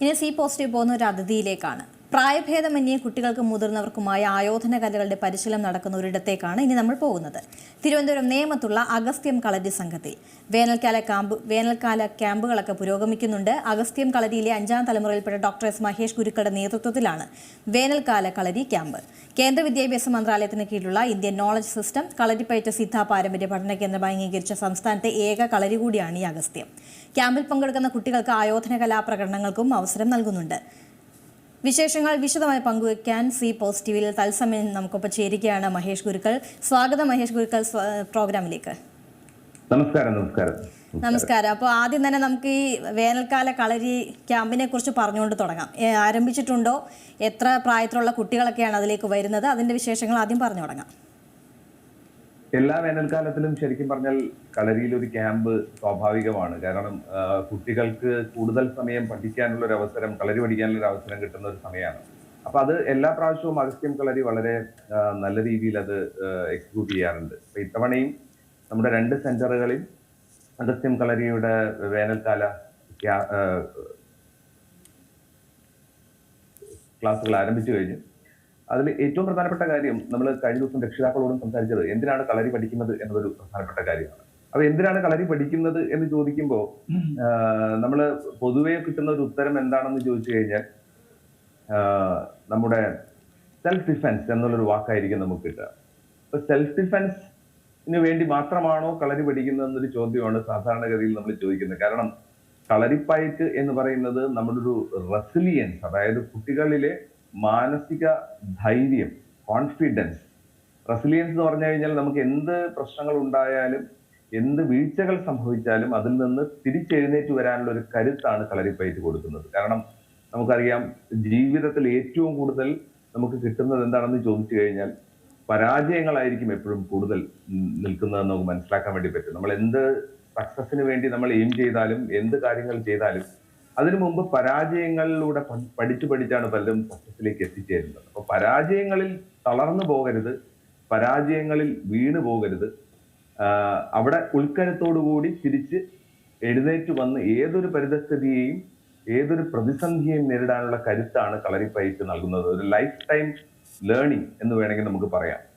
ഇനി C positive പോകുന്ന ഒരു അതിഥിയിലേക്കാണ്. പ്രായഭേദമന്യേ കുട്ടികൾക്കും മുതിർന്നവർക്കുമായ ആയോധന കലകളുടെ പരിശീലനം നടക്കുന്ന ഒരിടത്തേക്കാണ് ഇനി നമ്മൾ പോകുന്നത്. തിരുവനന്തപുരം നേമത്തുള്ള അഗസ്ത്യം കളരി സംഘത്തിൽ വേനൽക്കാല ക്യാമ്പ് വേനൽക്കാല ക്യാമ്പുകളൊക്കെ പുരോഗമിക്കുന്നുണ്ട്. അഗസ്ത്യം കളരിയിലെ അഞ്ചാം തലമുറയിൽപ്പെട്ട ഡോക്ടർ എസ് മഹേഷ് ഗുരുക്കളുടെ നേതൃത്വത്തിലാണ് വേനൽക്കാല കളരി ക്യാമ്പ്. കേന്ദ്ര വിദ്യാഭ്യാസ മന്ത്രാലയത്തിന് കീഴിലുള്ള Indian knowledge system Kalaripayattu Siddha പാരമ്പര്യ പഠന കേന്ദ്രമായി അംഗീകരിച്ച സംസ്ഥാനത്തെ ഏക കളരി കൂടിയാണ് ഈ അഗസ്ത്യം. ക്യാമ്പിൽ പങ്കെടുക്കുന്ന കുട്ടികൾക്ക് ആയോധന കലാപ്രകടനങ്ങൾക്കും അവസരം നൽകുന്നുണ്ട്. വിശേഷങ്ങൾ വിശദമായി പങ്കുവയ്ക്കാൻ സി പോസിറ്റീവിൽ തത്സമയം നമുക്കൊപ്പം ചേരുകയാണ് മഹേഷ് ഗുരുക്കൾ. സ്വാഗതം മഹേഷ് ഗുരുക്കൾ പ്രോഗ്രാമിലേക്ക്. നമസ്കാരം നമസ്കാരം. നമസ്കാരം. അപ്പോൾ ആദ്യം തന്നെ നമുക്ക് ഈ വേനൽക്കാല കളരി ക്യാമ്പിനെ കുറിച്ച് പറഞ്ഞുകൊണ്ട് തുടങ്ങാം. ആരംഭിച്ചിട്ടുണ്ടോ? എത്ര പ്രായത്തിലുള്ള കുട്ടികളൊക്കെയാണ് അതിലേക്ക് വരുന്നത്? അതിന്റെ വിശേഷങ്ങൾ ആദ്യം പറഞ്ഞു തുടങ്ങാം. എല്ലാ വേനൽക്കാലത്തിലും ശരിക്കും പറഞ്ഞാൽ കളരിയിൽ ഒരു ക്യാമ്പ് സ്വാഭാവികമാണ്. കാരണം കുട്ടികൾക്ക് കൂടുതൽ സമയം പഠിക്കാനുള്ള ഒരു അവസരം കളരി പഠിക്കാനുള്ള ഒരു അവസരം കിട്ടുന്ന ഒരു സമയമാണ്. അപ്പൊ അത് എല്ലാ പ്രാവശ്യവും അഗസ്ത്യം കളരി വളരെ നല്ല രീതിയിൽ അത് എക്സിക്യൂട്ട് ചെയ്യാറുണ്ട്. അപ്പൊ ഇത്തവണയും നമ്മുടെ രണ്ട് സെന്ററുകളിൽ അഗസ്ത്യം കളരിയുടെ വേനൽക്കാല ക്ലാസ്സുകൾ ആരംഭിച്ചു കഴിഞ്ഞു. അതിൽ ഏറ്റവും പ്രധാനപ്പെട്ട കാര്യം നമ്മൾ കഴിഞ്ഞ ദിവസം രക്ഷിതാക്കളോടും സംസാരിച്ചത് എന്തിനാണ് കളരി പഠിക്കുന്നത് എന്നതൊരു പ്രധാനപ്പെട്ട കാര്യമാണ്. അപ്പൊ എന്തിനാണ് കളരി പഠിക്കുന്നത് എന്ന് ചോദിക്കുമ്പോൾ നമ്മൾ പൊതുവെ കിട്ടുന്ന ഒരു ഉത്തരം എന്താണെന്ന് ചോദിച്ചു കഴിഞ്ഞാൽ നമ്മുടെ സെൽഫ് ഡിഫെൻസ് എന്നുള്ളൊരു വാക്കായിരിക്കും നമുക്ക് കിട്ടുക. അപ്പൊ സെൽഫ് ഡിഫെൻസിന് വേണ്ടി മാത്രമാണോ കളരി പഠിക്കുന്നത് എന്നൊരു ചോദ്യമാണ് സാധാരണഗതിയിൽ നമ്മൾ ചോദിക്കുന്നത്. കാരണം കളരിപ്പയറ്റ് എന്ന് പറയുന്നത് നമ്മുടെ ഒരു റെസിലിയൻസ് അതായത് കുട്ടികളിലെ മാനസിക ധൈര്യം കോൺഫിഡൻസ് റെസിലിയൻസ് എന്ന് പറഞ്ഞു കഴിഞ്ഞാൽ നമുക്ക് എന്ത് പ്രശ്നങ്ങൾ ഉണ്ടായാലും എന്ത് വീഴ്ചകൾ സംഭവിച്ചാലും അതിൽ നിന്ന് തിരിച്ചെഴുന്നേറ്റ് വരാനുള്ള ഒരു കരുത്താണ് കളരിപ്പയറ്റ് കൊടുക്കുന്നത്. കാരണം നമുക്കറിയാം ജീവിതത്തിൽ ഏറ്റവും കൂടുതൽ നമുക്ക് കിട്ടുന്നത് എന്താണെന്ന് ചോദിച്ചു കഴിഞ്ഞാൽ പരാജയങ്ങളായിരിക്കും എപ്പോഴും കൂടുതൽ നിൽക്കുന്നതെന്ന് നമുക്ക് മനസ്സിലാക്കാൻ വേണ്ടി പറ്റും. നമ്മൾ എന്ത് സക്സസിന് വേണ്ടി നമ്മൾ എയിം ചെയ്താലും എന്ത് കാര്യങ്ങൾ ചെയ്താലും അതിനു മുമ്പ് പരാജയങ്ങളിലൂടെ പഠിച്ചു പഠിച്ചാണ് പലരും സക്സസിലേക്ക് എത്തിച്ചേരുന്നത്. അപ്പൊ പരാജയങ്ങളിൽ തളർന്നു പോകരുത്. പരാജയങ്ങളിൽ വീണു പോകരുത്. അവിടെ ഉൾക്കരുത്തോടുകൂടി തിരിച്ച് എഴുന്നേറ്റ് വന്ന് ഏതൊരു പരിതസ്ഥിതിയെയും ഏതൊരു പ്രതിസന്ധിയെയും നേരിടാനുള്ള കരുത്താണ് കളരിപ്പയറ്റ് നൽകുന്നത്. ഒരു ലൈഫ് ടൈം ലേണിംഗ് എന്ന് വേണമെങ്കിൽ നമുക്ക് പറയാം.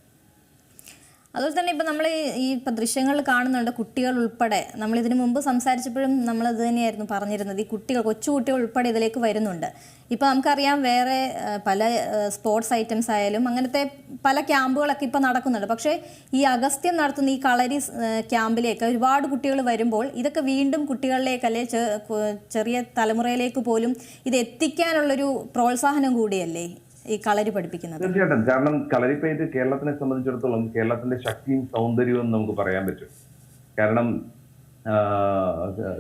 അതുപോലെ തന്നെ ഇപ്പം നമ്മൾ ഈ ഇപ്പം ദൃശ്യങ്ങളിൽ കാണുന്നുണ്ട് കുട്ടികൾ ഉൾപ്പെടെ. നമ്മൾ ഇതിനു മുമ്പ് സംസാരിച്ചപ്പോഴും നമ്മൾ ഇത് തന്നെയായിരുന്നു പറഞ്ഞിരുന്നത്. ഈ കുട്ടികൾ കൊച്ചു കുട്ടികൾ ഉൾപ്പെടെ ഇതിലേക്ക് വരുന്നുണ്ട്. ഇപ്പം നമുക്കറിയാം വേറെ പല സ്പോർട്സ് ഐറ്റംസ് ആയാലും അങ്ങനത്തെ പല ക്യാമ്പുകളൊക്കെ ഇപ്പം നടക്കുന്നുണ്ട്. പക്ഷേ ഈ അഗസ്ത്യം നടത്തുന്ന ഈ കളരി ക്യാമ്പിലേക്ക് ഒരുപാട് കുട്ടികൾ വരുമ്പോൾ ഇതൊക്കെ വീണ്ടും കുട്ടികളിലേക്ക് അല്ലെ ചെറിയ തലമുറയിലേക്ക് പോലും ഇത് എത്തിക്കാനുള്ളൊരു പ്രോത്സാഹനം കൂടിയല്ലേ? ഈ കളരി പഠിപ്പിക്കുന്നത്. തീർച്ചയായിട്ടും. കാരണം കളരിപ്പയറ്റ് കേരളത്തിനെ സംബന്ധിച്ചിടത്തോളം കേരളത്തിന്റെ ശക്തിയും സൗന്ദര്യവും നമുക്ക് പറയാൻ പറ്റും. കാരണം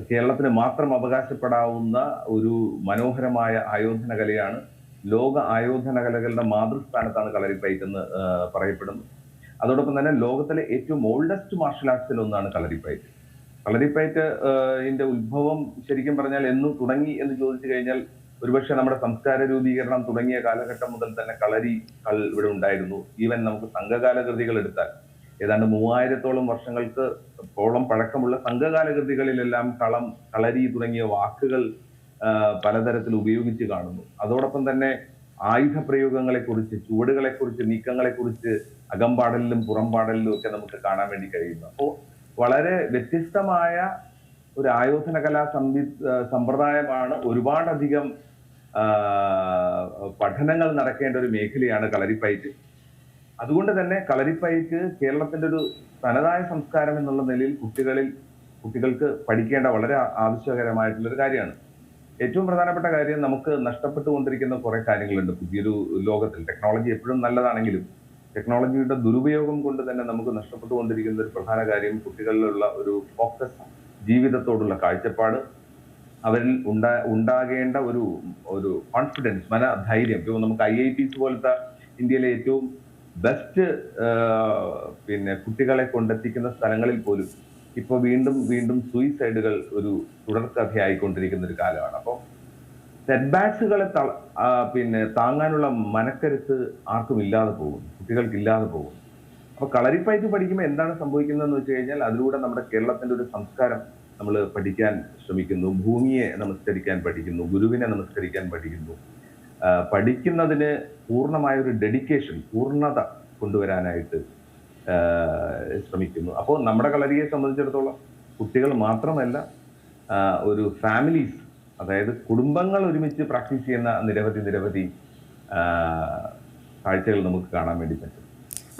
കേരളത്തിന് മാത്രം അവകാശപ്പെടാവുന്ന ഒരു മനോഹരമായ ആയോധന കലയാണ് ലോക ആയോധന കലകളുടെ മാതൃസ്ഥാനത്താണ് കളരിപ്പയറ്റ് എന്ന് പറയപ്പെടുന്നത്. അതോടൊപ്പം തന്നെ ലോകത്തിലെ ഏറ്റവും ഓൾഡസ്റ്റ് മാർഷൽ ആർട്സിൽ ഒന്നാണ് കളരിപ്പയറ്റ് കളരിപ്പയറ്റ് ഇതിന്റെ ഉത്ഭവം ശരിക്കും പറഞ്ഞാൽ എന്നു തുടങ്ങി എന്ന് ചോദിച്ചു കഴിഞ്ഞാൽ ഒരുപക്ഷെ നമ്മുടെ സംസ്കാര രൂപീകരണം തുടങ്ങിയ കാലഘട്ടം മുതൽ തന്നെ കളരി കൾ ഇവിടെ ഉണ്ടായിരുന്നു. ഈവൻ നമുക്ക് സംഘകാല കൃതികൾ എടുത്താൽ. ഏതാണ്ട് മൂവായിരത്തോളം വർഷങ്ങൾക്ക് ഓളം പഴക്കമുള്ള സംഘകാല കൃതികളിലെല്ലാം കളം കളരി തുടങ്ങിയ വാക്കുകൾ പലതരത്തിൽ ഉപയോഗിച്ച് കാണുന്നു. അതോടൊപ്പം തന്നെ ആയുധ പ്രയോഗങ്ങളെ കുറിച്ച് ചുവടുകളെ കുറിച്ച് നീക്കങ്ങളെ കുറിച്ച് അകമ്പാടലിലും പുറംപാടലിലും ഒക്കെ നമുക്ക് കാണാൻ വേണ്ടി കഴിയുന്നു. അപ്പോൾ വളരെ വ്യത്യസ്തമായ ഒരു ആയോധന കലാ സംവി സമ്പ്രദായമാണ് ഒരുപാടധികം പഠനങ്ങൾ നടക്കേണ്ട ഒരു മേഖലയാണ് കളരിപ്പയറ്റ്. അതുകൊണ്ട് തന്നെ കളരിപ്പയറ്റ് കേരളത്തിന്റെ ഒരു തനതായ സംസ്കാരം എന്നുള്ള നിലയിൽ കുട്ടികളിൽ കുട്ടികൾക്ക് പഠിക്കേണ്ട വളരെ ആവശ്യകരമായിട്ടുള്ളൊരു കാര്യമാണ്. ഏറ്റവും പ്രധാനപ്പെട്ട കാര്യം നമുക്ക് നഷ്ടപ്പെട്ടുകൊണ്ടിരിക്കുന്ന കുറെ കാര്യങ്ങളുണ്ട്. പുതിയൊരു ലോകത്തിൽ ടെക്നോളജി എപ്പോഴും നല്ലതാണെങ്കിലും ടെക്നോളജിയുടെ ദുരുപയോഗം കൊണ്ട് തന്നെ നമുക്ക് നഷ്ടപ്പെട്ടുകൊണ്ടിരിക്കുന്ന ഒരു പ്രധാന കാര്യം കുട്ടികളിലുള്ള ഒരു ഫോക്കസ് ജീവിതത്തോടുള്ള കാഴ്ചപ്പാട് അവരിൽ ഉണ്ടാ ഉണ്ടാകേണ്ട ഒരു ഒരു കോൺഫിഡൻസ് മന ധൈര്യം. ഇപ്പോൾ നമുക്ക് ഐ ഐ ടിസ് പോലത്തെ ഇന്ത്യയിലെ ഏറ്റവും ബെസ്റ്റ് പിന്നെ കുട്ടികളെ കൊണ്ടെത്തിക്കുന്ന സ്ഥലങ്ങളിൽ പോലും ഇപ്പോൾ വീണ്ടും വീണ്ടും സൂയിസൈഡുകൾ ഒരു തുടർക്കഥയായിക്കൊണ്ടിരിക്കുന്ന ഒരു കാലമാണ്. അപ്പോൾ സെറ്റ് ബാക്സുകളെ പിന്നെ താങ്ങാനുള്ള മനക്കരുത്ത് ആർക്കും ഇല്ലാതെ പോകും കുട്ടികൾക്ക് ഇല്ലാതെ പോകും അപ്പോൾ കളരിപ്പയറ്റ് പഠിക്കുമ്പോൾ എന്താണ് സംഭവിക്കുന്നതെന്ന് വെച്ച് കഴിഞ്ഞാൽ അതിലൂടെ നമ്മുടെ കേരളത്തിന്റെ ഒരു സംസ്കാരം നമ്മൾ പഠിക്കാൻ ശ്രമിക്കുന്നു ഭൂമിയെ നമസ്കരിക്കാൻ പഠിക്കുന്നു ഗുരുവിനെ നമസ്കരിക്കാൻ പഠിക്കുന്നു. പഠിക്കുന്നതിന് പൂർണമായ ഒരു ഡെഡിക്കേഷൻ പൂർണത കൊണ്ടുവരാനായിട്ട് ശ്രമിക്കുന്നു. അപ്പോൾ നമ്മുടെ കളരിയെ സംബന്ധിച്ചിടത്തോളം കുട്ടികൾ മാത്രമല്ല ഒരു ഫാമിലീസ് അതായത് കുടുംബങ്ങൾ ഒരുമിച്ച് പ്രാക്ടീസ് ചെയ്യുന്ന നിരവധി നിരവധി കാഴ്ചകൾ നമുക്ക് കാണാൻ വേണ്ടി പറ്റും.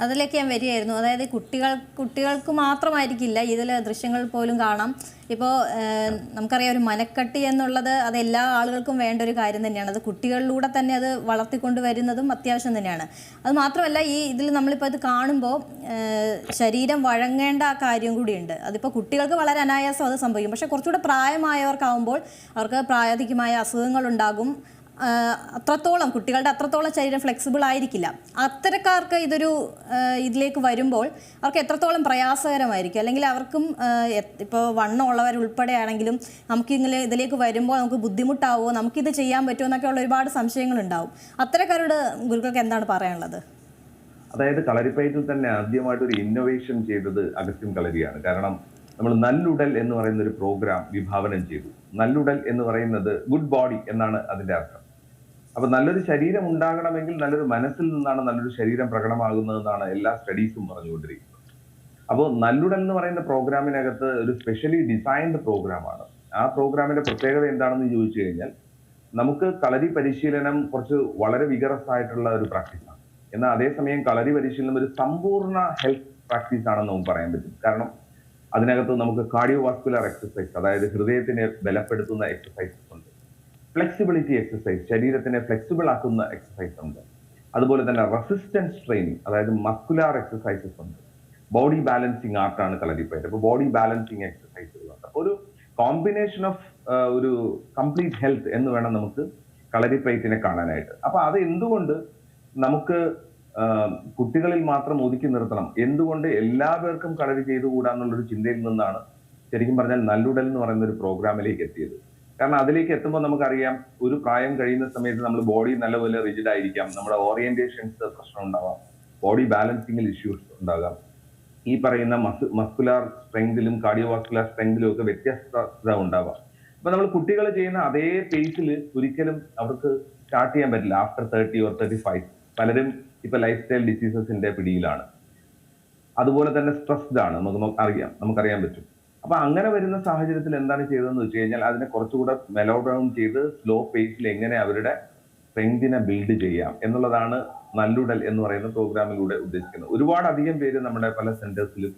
അതിലേക്ക് ഞാൻ വരികയായിരുന്നു. അതായത് കുട്ടികൾ കുട്ടികൾക്ക് മാത്രമായിരിക്കില്ല ഇതിൽ ദൃശ്യങ്ങൾ പോലും കാണാം. ഇപ്പോൾ നമുക്കറിയാം ഒരു മനക്കട്ടി എന്നുള്ളത് അത് എല്ലാ ആളുകൾക്കും വേണ്ട ഒരു കാര്യം തന്നെയാണ്. അത് കുട്ടികളിലൂടെ തന്നെ അത് വളർത്തിക്കൊണ്ട് വരുന്നതും അത്യാവശ്യം തന്നെയാണ്. അത് മാത്രമല്ല ഈ ഇതിൽ നമ്മളിപ്പോൾ ഇത് കാണുമ്പോൾ ശരീരം വഴങ്ങേണ്ട ആ കാര്യം കൂടിയുണ്ട്. അതിപ്പോൾ കുട്ടികൾക്ക് വളരെ അനായാസം അത് സംഭവിക്കും. പക്ഷേ കുറച്ചുകൂടെ പ്രായമായവർക്കാവുമ്പോൾ അവർക്ക് പ്രായാധികമായ അസുഖങ്ങളുണ്ടാകും. അത്രത്തോളം കുട്ടികളുടെ അത്രത്തോളം ശരീരം ഫ്ലെക്സിബിൾ ആയിരിക്കില്ല. അത്തരക്കാർക്ക് ഇതൊരു ഇതിലേക്ക് വരുമ്പോൾ അവർക്ക് എത്രത്തോളം പ്രയാസകരമായിരിക്കും? അല്ലെങ്കിൽ അവർക്കും ഇപ്പോൾ വണ്ണമുള്ളവർ ഉൾപ്പെടെയാണെങ്കിലും നമുക്ക് ഇങ്ങനെ ഇതിലേക്ക് വരുമ്പോൾ നമുക്ക് ബുദ്ധിമുട്ടാവുമോ നമുക്കിത് ചെയ്യാൻ പറ്റുമോ? എന്നൊക്കെ ഉള്ള ഒരുപാട് സംശയങ്ങളുണ്ടാവും. അത്തരക്കാരോട് ഗുരുക്കൾക്ക് എന്താണ് പറയാനുള്ളത്? അതായത് കളരിപ്പയറ്റിൽ തന്നെ ആദ്യമായിട്ട് ഒരു ഇന്നോവേഷൻ ചെയ്തത് അഗസ്ത്യൻ കളരിയാണ്. കാരണം നമ്മൾ നല്ലുടൽ എന്ന് പറയുന്ന ഒരു പ്രോഗ്രാം വിഭാവനം ചെയ്തു. നല്ലുടൽ എന്ന് പറയുന്നത് ഗുഡ് ബോഡി എന്നാണ് അതിന്റെ അർത്ഥം. അപ്പൊ നല്ലൊരു ശരീരം ഉണ്ടാകണമെങ്കിൽ നല്ലൊരു മനസ്സിൽ നിന്നാണ് നല്ലൊരു ശരീരം പ്രകടമാകുന്നതെന്നാണ് എല്ലാ സ്റ്റഡീസും പറഞ്ഞുകൊണ്ടിരിക്കുന്നത്. അപ്പോൾ നല്ലുടൽ എന്ന് പറയുന്ന പ്രോഗ്രാമിനകത്ത് ഒരു സ്പെഷ്യലി ഡിസൈൻഡ് പ്രോഗ്രാമാണ് ആ പ്രോഗ്രാമിന്റെ പ്രത്യേകത എന്താണെന്ന് ചോദിച്ചു കഴിഞ്ഞാൽ നമുക്ക് കളരി പരിശീലനം കുറച്ച് വളരെ വിഗറസ് ആയിട്ടുള്ള ഒരു പ്രാക്ടീസാണ് എന്നാൽ അതേസമയം കളരി പരിശീലനം ഒരു സമ്പൂർണ ഹെൽത്ത് പ്രാക്ടീസ് ആണെന്ന് നമുക്ക് പറയാൻ പറ്റും. കാരണം അതിനകത്ത് നമുക്ക് കാർഡിയോ വാസ്കുലർ എക്സസൈസ് അതായത് ഹൃദയത്തിനെ ബലപ്പെടുത്തുന്ന എക്സസൈസസ് ഉണ്ട് ഫ്ലെക്സിബിലിറ്റി എക്സസൈസ് ശരീരത്തിനെ ഫ്ലെക്സിബിൾ ആക്കുന്ന എക്സസൈസ് ഉണ്ട്. അതുപോലെ തന്നെ റെസിസ്റ്റൻസ് ട്രെയിനിങ് അതായത് മസ്കുലാർ എക്സസൈസസ് ഉണ്ട്. ബോഡി ബാലൻസിങ് ആർട്ടാണ് കളരിപ്പയറ്റ് അപ്പോൾ ബോഡി ബാലൻസിങ് എക്സസൈസുകളുണ്ട് അപ്പോൾ ഒരു കോമ്പിനേഷൻ ഓഫ് ഒരു കംപ്ലീറ്റ് ഹെൽത്ത് എന്ന് വേണം നമുക്ക് കളരിപ്പയറ്റിനെ കാണാനായിട്ട്. അപ്പോൾ അത് എന്തുകൊണ്ട് നമുക്ക് കുട്ടികളിൽ മാത്രം ഒതുക്കി നിർത്തണം? എന്തുകൊണ്ട് എല്ലാ പേർക്കും കളരി ചെയ്തുകൂടാന്നുള്ളൊരു ചിന്തയിൽ നിന്നാണ് ശരിക്കും പറഞ്ഞാൽ നല്ലുടൽ എന്ന് പറയുന്ന ഒരു പ്രോഗ്രാമിലേക്ക് എത്തിയത്. കാരണം അതിലേക്ക് എത്തുമ്പോൾ നമുക്കറിയാം ഒരു പ്രായം കഴിയുന്ന സമയത്ത് നമ്മൾ ബോഡി നല്ലപോലെ റിജിഡ് ആയിരിക്കാം. നമ്മുടെ ഓറിയന്റേഷൻസ് പ്രശ്നം ഉണ്ടാവാം. ബോഡി ബാലൻസിങ്ങിൽ ഇഷ്യൂസ് ഉണ്ടാകാം. ഈ പറയുന്ന മസ് മസ്കുലാർ സ്ട്രെങ്തിലും കാർഡിയോവാസ്കുലാർ സ്ട്രെങ്തിലും ഒക്കെ വ്യത്യസ്തത ഉണ്ടാവാം. അപ്പൊ നമ്മൾ കുട്ടികൾ ചെയ്യുന്ന അതേ പേസിൽ ഒരിക്കലും അവർക്ക് സ്റ്റാർട്ട് ചെയ്യാൻ പറ്റില്ല. After thirty or thirty five പലരും ഇപ്പൊ ലൈഫ് സ്റ്റൈൽ ഡിസീസസിന്റെ പിടിയിലാണ്. അതുപോലെ തന്നെ സ്ട്രെസ്ഡ് ആണ്. നമുക്ക് അറിയാം നമുക്കറിയാൻ പറ്റും. അപ്പൊ അങ്ങനെ വരുന്ന സാഹചര്യത്തിൽ എന്താണ് ചെയ്തതെന്ന് വെച്ച് കഴിഞ്ഞാൽ അതിനെ കുറച്ചുകൂടെ മെലോ ഡൗൺ ചെയ്ത് സ്ലോ പേസിൽ എങ്ങനെ അവരുടെ സ്ട്രെങ്തിനെ ബിൽഡ് ചെയ്യാം എന്നുള്ളതാണ് നല്ലുടൽ എന്ന് പറയുന്ന പ്രോഗ്രാമിലൂടെ ഉദ്ദേശിക്കുന്നത്. ഒരുപാട് അധികം പേര് നമ്മുടെ പല സെന്റേഴ്സിലും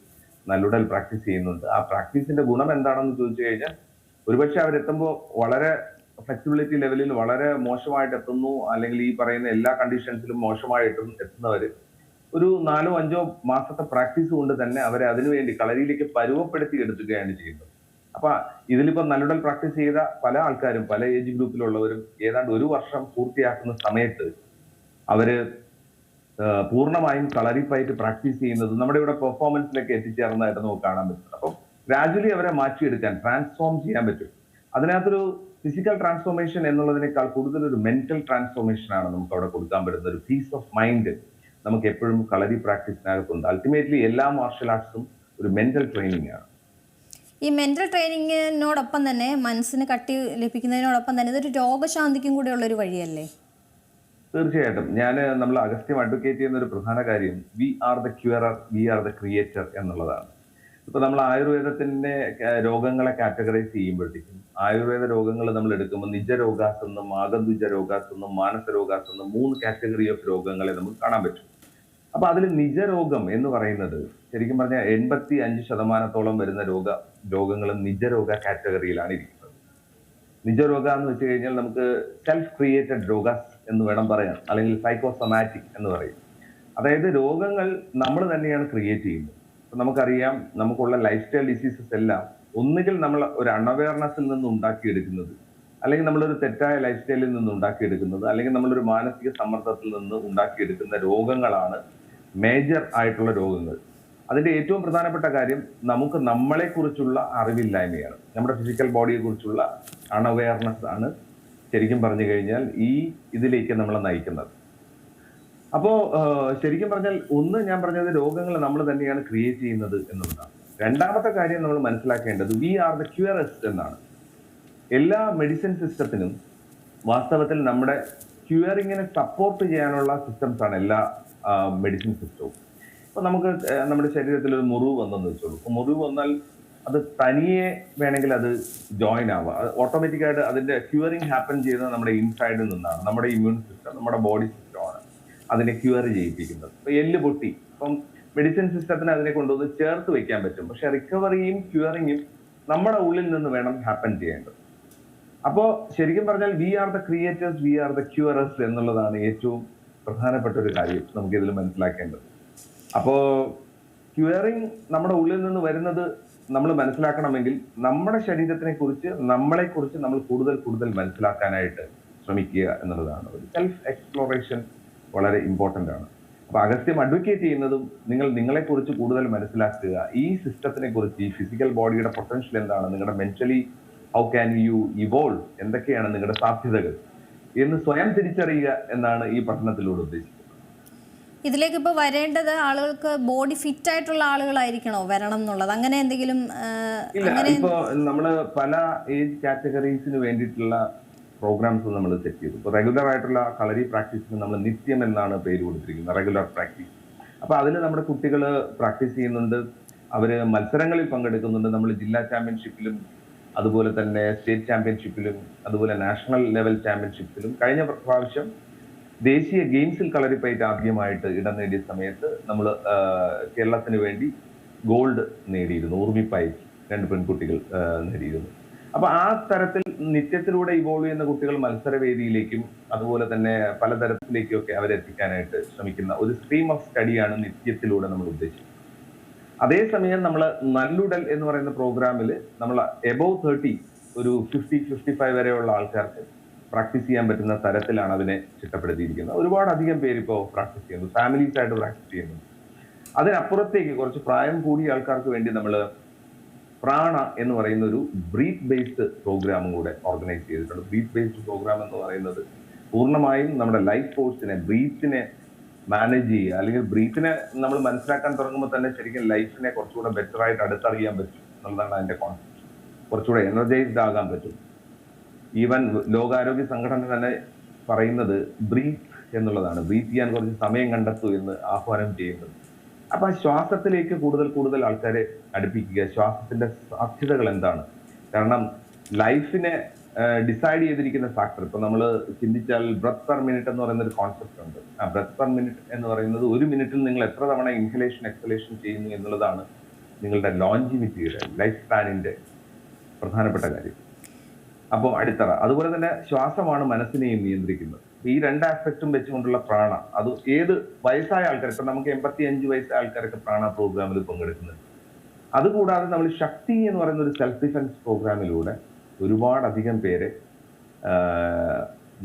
നല്ലുടൽ പ്രാക്ടീസ് ചെയ്യുന്നുണ്ട്. ആ പ്രാക്ടീസിന്റെ ഗുണം എന്താണെന്ന് ചോദിച്ചു കഴിഞ്ഞാൽ ഒരുപക്ഷെ അവരെത്തുമ്പോൾ വളരെ ഫ്ലെക്സിബിലിറ്റി ലെവലിൽ വളരെ മോശമായിട്ട് എത്തുന്നു അല്ലെങ്കിൽ ഈ പറയുന്ന എല്ലാ കണ്ടീഷൻസിലും മോശമായിട്ടും എത്തുന്നവര് ഒരു നാലോ അഞ്ചോ മാസത്തെ പ്രാക്ടീസ് കൊണ്ട് തന്നെ അവരെ അതിനുവേണ്ടി കളരിയിലേക്ക് പരുവപ്പെടുത്തി എടുക്കുകയാണ് ചെയ്യുന്നത്. അപ്പൊ ഇതിലിപ്പോ നല്ലുടൽ പ്രാക്ടീസ് ചെയ്ത പല ആൾക്കാരും പല ഏജ് ഗ്രൂപ്പിലുള്ളവരും ഏതാണ്ട് ഒരു വർഷം പൂർത്തിയാക്കുന്ന സമയത്ത് അവർ പൂർണമായും കളരിപ്പായിട്ട് പ്രാക്ടീസ് ചെയ്യുന്നത് നമ്മുടെ ഇവിടെ പെർഫോമൻസിലേക്ക് എത്തിച്ചേർന്നതായിട്ട് നമുക്ക് കാണാൻ പറ്റും. അപ്പം ഗ്രാജുവലി അവരെ മാറ്റിയെടുക്കാൻ ട്രാൻസ്ഫോം ചെയ്യാൻ പറ്റും. അതിനകത്തൊരു ഫിസിക്കൽ ട്രാൻസ്ഫോർമേഷൻ എന്നുള്ളതിനേക്കാൾ കൂടുതൽ ഒരു മെന്റൽ ട്രാൻസ്ഫോർമേഷൻ ആണ് നമുക്ക് അവിടെ കൊടുക്കാൻ പറ്റുന്നത്. ഒരു പീസ് ഓഫ് മൈൻഡ് നമുക്ക് എപ്പോഴും കളരി പ്രാക്ടീസിനകത്തുണ്ട് അൾട്ടിമേറ്റ്ലി എല്ലാ മാർഷൽ ആർട്സും ഒരു മെന്റൽ ട്രെയിനിങ് ആണ്. ഈ മെന്റൽ ട്രെയിനിങ്ങിനോടൊപ്പം തന്നെ മനസ്സിന് കട്ടി ലഭിക്കുന്നതിനോടൊപ്പം തന്നെ ഇതൊരു രോഗശാന്തിക്കും കൂടെയുള്ള ഒരു വഴിയല്ലേ? തീർച്ചയായിട്ടും. ഞാൻ നമ്മൾ അഗസ്ത്യം അഡ്വക്കേറ്റ് ചെയ്യുന്ന ഒരു പ്രധാന കാര്യം we are the curer we are the creator എന്നുള്ളതാണ്. ഇപ്പൊ നമ്മൾ ആയുർവേദത്തിന്റെ രോഗങ്ങളെ കാറ്റഗറൈസ് ചെയ്യുമ്പോഴത്തേക്കും ആയുർവേദ രോഗങ്ങൾ നമ്മൾ എടുക്കുമ്പോൾ നിജരോഗാസ് എന്നും ആഗന്തുജ രോഗാസ് മാനസ രോഗാസ് എന്നും മൂന്ന് കാറ്റഗറി ഓഫ് രോഗങ്ങളെ നമുക്ക് കാണാൻ പറ്റും. അപ്പൊ അതിൽ നിജരോഗം എന്ന് പറയുന്നത് ശരിക്കും പറഞ്ഞാൽ എൺപത്തി അഞ്ച് ശതമാനത്തോളം വരുന്ന രോഗ രോഗങ്ങളും നിജരോഗ കാറ്റഗറിയിലാണ് ഇരിക്കുന്നത്. നിജരോഗ എന്ന് വെച്ച് കഴിഞ്ഞാൽ നമുക്ക് സെൽഫ് ക്രിയേറ്റഡ് രോഗാസ് എന്ന് വേണം പറയാൻ അല്ലെങ്കിൽ സൈക്കോസൊമാറ്റിക് എന്ന് പറയും. അതായത് രോഗങ്ങൾ നമ്മൾ തന്നെയാണ് ക്രിയേറ്റ് ചെയ്യുന്നത്. നമുക്കറിയാം നമുക്കുള്ള ലൈഫ് സ്റ്റൈൽ ഡിസീസസ് എല്ലാം ഒന്നുകിൽ നമ്മൾ ഒരു അൺഅവയർനെസ്സിൽ നിന്ന് ഉണ്ടാക്കിയെടുക്കുന്നത് അല്ലെങ്കിൽ നമ്മളൊരു തെറ്റായ ലൈഫ് സ്റ്റൈലിൽ നിന്ന് ഉണ്ടാക്കിയെടുക്കുന്നത് അല്ലെങ്കിൽ നമ്മളൊരു മാനസിക സമ്മർദ്ദത്തിൽ നിന്ന് ഉണ്ടാക്കിയെടുക്കുന്ന രോഗങ്ങളാണ് മേജർ ആയിട്ടുള്ള രോഗങ്ങൾ. അതിന്റെ ഏറ്റവും പ്രധാനപ്പെട്ട കാര്യം നമുക്ക് നമ്മളെക്കുറിച്ചുള്ള അറിവില്ലായ്മയാണ്. നമ്മുടെ ഫിസിക്കൽ ബോഡിയെക്കുറിച്ചുള്ള അൺഅവയർനെസ് ആണ് ശരിക്കും പറഞ്ഞു കഴിഞ്ഞാൽ ഈ ഇതിലേക്ക് നമ്മളെ നയിക്കുന്നത്. അപ്പോ ശരിക്കും പറഞ്ഞാൽ ഒന്ന് ഞാൻ പറഞ്ഞത് രോഗങ്ങൾ നമ്മൾ തന്നെയാണ് ക്രിയേറ്റ് ചെയ്യുന്നത് എന്നുള്ളതാണ്. രണ്ടാമത്തെ കാര്യം നമ്മൾ മനസ്സിലാക്കേണ്ടത് വി ആർ ദ ക്യൂറസ് എന്നാണ്. എല്ലാ മെഡിസിൻ സിസ്റ്റത്തിനും വാസ്തവത്തിൽ നമ്മുടെ ക്യൂറിങ്ങിനെ സപ്പോർട്ട് ചെയ്യാനുള്ള സിസ്റ്റംസ് ആണ് എല്ലാ മെഡിസിൻ സിസ്റ്റവും ഇപ്പൊ നമുക്ക് നമ്മുടെ ശരീരത്തിൽ ഒരു മുറിവ് വന്നെന്ന് വെച്ചോളൂ. അപ്പൊ മുറിവ് വന്നാൽ അത് തനിയെ വേണമെങ്കിൽ അത് ജോയിൻ ആവുക ഓട്ടോമാറ്റിക്കായിട്ട് അതിന്റെ ക്യൂറിങ് ഹാപ്പൻ ചെയ്യുന്നത് നമ്മുടെ ഇൻസൈഡിൽ നിന്നാണ്. നമ്മുടെ ഇമ്മ്യൂൺ സിസ്റ്റം നമ്മുടെ ബോഡി അതിനെ ക്യൂർ ചെയ്യിപ്പിക്കുന്നത്. ഇപ്പൊ എല്ല് പൊട്ടി. ഇപ്പം മെഡിസിൻ സിസ്റ്റത്തിന് അതിനെ കൊണ്ടുവന്ന് ചേർത്ത് വെക്കാൻ പറ്റും. പക്ഷെ റിക്കവറിയും ക്യൂറിങ്ങും നമ്മുടെ ഉള്ളിൽ നിന്ന് വേണം ഹാപ്പൻ ചെയ്യേണ്ടത്. അപ്പോ ശരിക്കും പറഞ്ഞാൽ we are the creators we are the curers എന്നുള്ളതാണ് ഏറ്റവും പ്രധാനപ്പെട്ട ഒരു കാര്യം നമുക്ക് ഇതിൽ മനസ്സിലാക്കേണ്ടത്. അപ്പോ ക്യൂറിങ് നമ്മുടെ ഉള്ളിൽ നിന്ന് വരുന്നത് നമ്മൾ മനസ്സിലാക്കണമെങ്കിൽ നമ്മുടെ ശരീരത്തിനെ കുറിച്ച് നമ്മളെ കുറിച്ച് നമ്മൾ കൂടുതൽ കൂടുതൽ മനസ്സിലാക്കാനായിട്ട് ശ്രമിക്കുക എന്നുള്ളതാണ് ഒരു സെൽഫ് എക്സ്പ്ലോറേഷൻ വളരെ ഇമ്പോർട്ടന്റ് ആണ്. അപ്പോൾ അഗസ്ത്യം അഡ്വക്കേറ്റ് ചെയ്യുന്നതും നിങ്ങൾ നിങ്ങളെക്കുറിച്ച് കൂടുതൽ മനസ്സിലാക്കുക. ഈ സിസ്റ്റത്തിനെ കുറിച്ച് ഈ ഫിസിക്കൽ ബോഡിയുടെ പൊട്ടൻഷ്യൽ എന്താണ് നിങ്ങളുടെ mentally how can you evolve എന്തൊക്കെയാണ് നിങ്ങളുടെ സാധ്യതകൾ എന്ന് സ്വയം തിരിച്ചറിയുക എന്നാണ് ഈ പഠനത്തിലൂടെ ഉദ്ദേശിക്കുന്നത്. ഇതിലേക്ക് ഇപ്പോൾ വരേണ്ടത് ആളുകൾക്ക് ബോഡി ഫിറ്റ് ആയിട്ടുള്ള ആളുകളായിരിക്കണോ വരണം എന്നുള്ളത്? അങ്ങനെ എന്തെങ്കിലും ഇപ്പോൾ ഇല്ല നമ്മൾ പല ഏജ് കാറ്റഗറീസിന് വേണ്ടിയിട്ടുള്ള പ്രോഗ്രാംസ് നമ്മൾ സെറ്റ് ചെയ്തു. ഇപ്പോൾ റെഗുലർ ആയിട്ടുള്ള കളരി പ്രാക്ടീസിന് നമ്മൾ നിത്യം എന്നാണ് പേര് കൊടുത്തിരിക്കുന്നത്. Regular practice. അപ്പോൾ അതിൽ നമ്മുടെ കുട്ടികൾ പ്രാക്ടീസ് ചെയ്യുന്നുണ്ട്. അവർ മത്സരങ്ങളിൽ പങ്കെടുക്കുന്നുണ്ട്. നമ്മൾ ജില്ലാ ചാമ്പ്യൻഷിപ്പിലും അതുപോലെ തന്നെ സ്റ്റേറ്റ് ചാമ്പ്യൻഷിപ്പിലും അതുപോലെ നാഷണൽ ലെവൽ ചാമ്പ്യൻഷിപ്പിലും കഴിഞ്ഞ പ്രാവശ്യം ദേശീയ ഗെയിംസിൽ കളരിപ്പയറ്റ് ആദ്യമായിട്ട് ഇടം നേടിയ സമയത്ത് നമ്മൾ കേരളത്തിന് വേണ്ടി ഗോൾഡ് നേടിയിരുന്നു. ഊർമിപ്പയറ്റ് രണ്ട് പെൺകുട്ടികൾ നേടിയിരുന്നു. അപ്പൊ ആ തരത്തിൽ നിത്യത്തിലൂടെ ഇവോൾവ് ചെയ്യുന്ന കുട്ടികൾ മത്സരവേദിയിലേക്കും അതുപോലെ തന്നെ പലതരത്തിലേക്കും ഒക്കെ അവരെത്തിക്കാനായിട്ട് ശ്രമിക്കുന്ന ഒരു സ്ട്രീം ഓഫ് സ്റ്റഡിയാണ് നിത്യത്തിലൂടെ നമ്മൾ ഉദ്ദേശിക്കുന്നത്. അതേസമയം നമ്മൾ നല്ലുടൽ എന്ന് പറയുന്ന പ്രോഗ്രാമിൽ നമ്മൾ എബോവ് തേർട്ടി ഒരു ഫിഫ്റ്റി ഫിഫ്റ്റി ഫൈവ് വരെയുള്ള ആൾക്കാർക്ക് പ്രാക്ടീസ് ചെയ്യാൻ പറ്റുന്ന തരത്തിലാണ് അതിനെ ചിട്ടപ്പെടുത്തിയിരിക്കുന്നത്. ഒരുപാട് അധികം പേര് ഇപ്പോൾ പ്രാക്ടീസ് ചെയ്യുന്നു. ഫാമിലീസ് ആയിട്ട് പ്രാക്ടീസ് ചെയ്യുന്നു. അതിനപ്പുറത്തേക്ക് കുറച്ച് പ്രായം കൂടിയ ആൾക്കാർക്ക് വേണ്ടി നമ്മൾ പ്രാണ എന്ന് പറയുന്ന ഒരു ബ്രീത്ത് ബേസ്ഡ് പ്രോഗ്രാമും കൂടെ ഓർഗനൈസ് ചെയ്തിട്ടുണ്ട്. ബ്രീത്ത് ബേസ്ഡ് പ്രോഗ്രാം എന്ന് പറയുന്നത് പൂർണമായും നമ്മുടെ ലൈഫ് ഫോഴ്സിനെ ബ്രീത്തിനെ മാനേജ് ചെയ്യുക. അല്ലെങ്കിൽ ബ്രീത്തിനെ നമ്മൾ മനസ്സിലാക്കാൻ തുടങ്ങുമ്പോൾ തന്നെ ശരിക്കും ലൈഫിനെ കുറച്ചുകൂടെ ബെറ്റർ ആയിട്ട് അടുത്തറിയാൻ പറ്റും എന്നുള്ളതാണ് അതിന്റെ കോൺസെപ്റ്റ് കുറച്ചുകൂടെ എനർജൈസ്ഡ് ആകാൻ പറ്റും. ഈവൻ ലോകാരോഗ്യ സംഘടന തന്നെ പറയുന്നത് ബ്രീത്ത് എന്നുള്ളതാണ്. ബ്രീത്ത് ചെയ്യാൻ കുറച്ച് സമയം കണ്ടെത്തൂ എന്ന് ആഹ്വാനം ചെയ്യുന്നത്. അപ്പൊ ശ്വാസത്തിലേക്ക് കൂടുതൽ കൂടുതൽ ആൾക്കാരെ അടുപ്പിക്കുക. ശ്വാസത്തിന്റെ സാധ്യതകൾ എന്താണ്? കാരണം ലൈഫിനെ ഡിസൈഡ് ചെയ്തിരിക്കുന്ന ഫാക്ടർ ഇപ്പൊ നമ്മൾ ചിന്തിച്ചാൽ ബ്രത്ത് പെർ മിനിറ്റ് എന്ന് പറയുന്ന ഒരു കോൺസെപ്റ്റ് ഉണ്ട്. ആ ബ്രത്ത് പെർ മിനിറ്റ് എന്ന് പറയുന്നത് ഒരു മിനിറ്റിൽ നിങ്ങൾ എത്ര തവണ ഇൻഹലേഷൻ എക്സലേഷൻ ചെയ്യുന്നു എന്നുള്ളതാണ് നിങ്ങളുടെ ലോഞ്ചിവിറ്റിയുടെ ലൈഫ് സ്പാനിന്റെ പ്രധാനപ്പെട്ട കാര്യം. അപ്പോൾ അടിത്തറ അതുപോലെ തന്നെ ശ്വാസമാണ് മനസ്സിനെയും നിയന്ത്രിക്കുന്നത്. ഈ രണ്ട് ആസ്പെക്റ്റും വെച്ചുകൊണ്ടുള്ള പ്രാണ. അത് ഏത് വയസ്സായ ആൾക്കാർ ഇപ്പൊ നമുക്ക് എൺപത്തി അഞ്ച് വയസ്സായ ആൾക്കാരൊക്കെ പ്രാണ പ്രോഗ്രാമിൽ പങ്കെടുക്കുന്നുണ്ട്. അതുകൂടാതെ നമ്മൾ ശക്തി എന്ന് പറയുന്ന ഒരു സെൽഫ് ഡിഫൻസ് പ്രോഗ്രാമിലൂടെ ഒരുപാടധികം പേരെ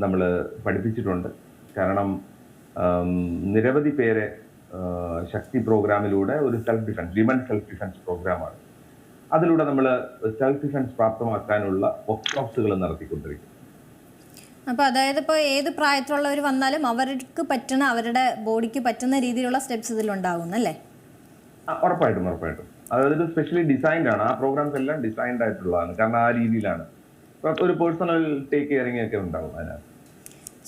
നമ്മൾ പഠിപ്പിച്ചിട്ടുണ്ട്. കാരണം നിരവധി പേരെ ശക്തി പ്രോഗ്രാമിലൂടെ ഒരു self defence women self defence പ്രോഗ്രാമാണ് അതിലൂടെ നമ്മൾ സെൽഫ് ഡിഫൻസ് പ്രാപ്തമാക്കാനുള്ള വർക്ക്ഷോപ്സുകൾ നടത്തിക്കൊണ്ടിരിക്കും അപ്പോൾ അതായത് ഇപ്പോൾ ഏത് പ്രായത്തിലുള്ളവർ വന്നാലും അവർക്ക് പറ്റുന്ന അവരുടെ ബോഡിക്ക് പറ്റുന്ന രീതിയിലുള്ള സ്റ്റെപ്സ് ഇതിലുണ്ടാകും അല്ലേ? ഉറപ്പായിട്ടും ഉറപ്പായിട്ടും. അതായത് സ്പെഷ്യലി ഡിസൈൻഡ് ആണ്. ആ പ്രോഗ്രാംസ് എല്ലാം ഡിസൈൻഡ് ആയിട്ടുള്ളതാണ്. കാരണം ആ രീതിയിലാണ്. ഒരു പേഴ്സണൽ ടേക്ക് കെയറിംഗ് ഒക്കെ ഉണ്ടാവും അതിനകത്ത്.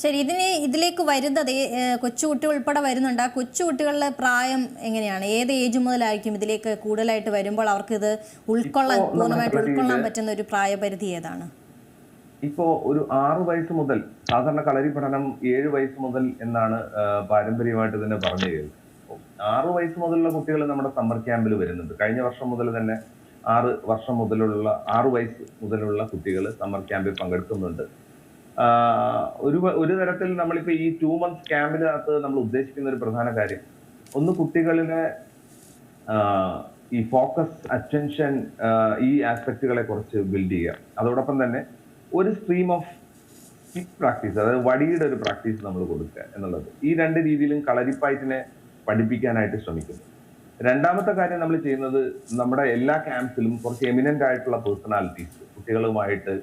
ശരി ഇതിന് ഇതിലേക്ക് വരുന്നത് കൊച്ചുകുട്ടികൾ ഉൾപ്പെടെ വരുന്നുണ്ട്. ആ കൊച്ചുകുട്ടികളുടെ പ്രായം എങ്ങനെയാണ്? ഏത് ഏജ് മുതലായിരിക്കും ഇതിലേക്ക് കൂടുതലായിട്ട് വരുമ്പോൾ അവർക്ക് ഇത് ഉൾക്കൊള്ളാൻ പൂർണമായിട്ട് ഉൾക്കൊള്ളാൻ പറ്റുന്ന ഒരു പ്രായപരിധി ഏതാണ്? ഇപ്പോ ഒരു ആറു വയസ്സ് മുതൽ സാധാരണ കളരി പഠനം ഏഴ് വയസ്സ് മുതൽ എന്നാണ് പാരമ്പര്യമായിട്ട് തന്നെ പറഞ്ഞു കേൾക്കുന്നത്. ആറു വയസ്സ് മുതലുള്ള കുട്ടികൾ നമ്മുടെ സമ്മർ ക്യാമ്പിൽ വരുന്നുണ്ട്. കഴിഞ്ഞ വർഷം മുതൽ തന്നെ ആറ് വർഷം മുതലുള്ള ആറു വയസ്സ് മുതലുള്ള കുട്ടികൾ സമ്മർ ക്യാമ്പിൽ പങ്കെടുക്കുന്നുണ്ട്. ഒരു ഒരു തരത്തിൽ നമ്മളിപ്പോ ഈ ടു മന്ത്സ് ക്യാമ്പിനകത്ത് നമ്മൾ ഉദ്ദേശിക്കുന്ന ഒരു പ്രധാന കാര്യം ഒന്ന് കുട്ടികളിലെ ഈ ഫോക്കസ് അറ്റൻഷൻ ഈ ആസ്പെക്റ്റുകളെ കുറിച്ച് ബിൽഡ് ചെയ്യുക. അതോടൊപ്പം തന്നെ ഒരു സ്ട്രീം ഓഫ് സ്റ്റിക് പ്രാക്ടീസ് അതായത് വടിയുടെ ഒരു പ്രാക്ടീസ് നമ്മൾ കൊടുക്കുക എന്നുള്ളത്. ഈ രണ്ട് രീതിയിലും കളരിപ്പയറ്റിനെ പഠിപ്പിക്കാനായിട്ട് ശ്രമിക്കുന്നു. രണ്ടാമത്തെ കാര്യം നമ്മൾ ചെയ്യുന്നത് നമ്മുടെ എല്ലാ ക്യാമ്പ്സിലും കുറച്ച് എമിനന്റ് ആയിട്ടുള്ള പേഴ്സണാലിറ്റീസ് കുട്ടികളുമായിട്ട്